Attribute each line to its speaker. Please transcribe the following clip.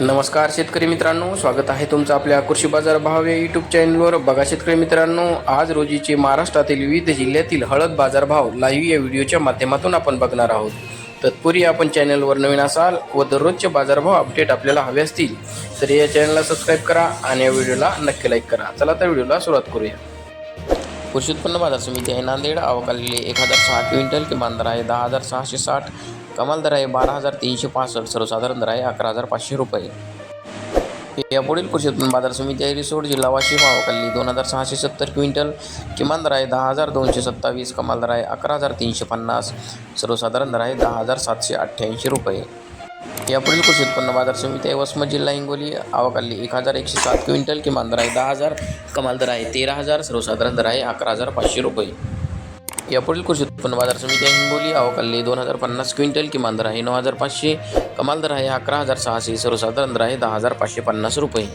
Speaker 1: नमस्कार शेतकरी मित्रांनो स्वागत आहे तुमचं आपल्या कृषी बाजार भाव या यूट्यूब चॅनलवर बघा शेतकरी मित्रांनो आज रोजीचे महाराष्ट्रातील विविध जिल्ह्यातील हळद बाजारभाव लाईव्ह या व्हिडिओच्या माध्यमातून आपण बघणार आहोत. तत्पूर्वी आपण चॅनलवर नवीन असाल व दररोजचे बाजारभाव अपडेट आपल्याला हवे असतील तर या चॅनलला सबस्क्राईब करा आणि या व्हिडिओला नक्की लाईक करा. चला तर व्हिडिओला सुरुवात करूया. कृषी उत्पन्न बाजार समिती आहे नांदेड. अवकालेले एक हजार सहा क्विंटल किमान दर आहे दहा हजार सहाशे साठ. कमाल दर आहे बारा हजार तीनशे पासष्ट सर्वसाधारण दर आहे अकरा हजार पाचशे रुपये. यापुढील कृषी बाजार समिती आहे रिसोड जिल्हा वाशिम मावकल्ली दोन हजार सहाशे सत्तर क्विंटल. किमान दर आहे दहा हजार दोनशे सत्तावीस कमाल दर आहे अकरा हजार तीनशे पन्नास सर्वसाधारण दर आहे दहा हजार सातशे अठ्ठ्याऐंशी रुपये. यापुढील कृषी उत्पन्न बाजार समिती आहे वसमत जिल्हा हिंगोली आवाकाली एक हजार एकशे सात क्विंटल किमान दर आहे दहा हजार कमाल दर आहे तेरा हजार सर्वसाधारण दर आहे अकरा हजार पाचशे रुपये. यापुढील कृषी उत्पन्न बाजार समिती हिंगोली अवकाली दोन हजार पन्नास क्विंटल किमान दर आहे नऊ हजार पाचशे कमाल दर आहे अकरा हजार सहाशे सर्वसाधारण दर आहे दहा हजार पाचशे पन्नास रुपये.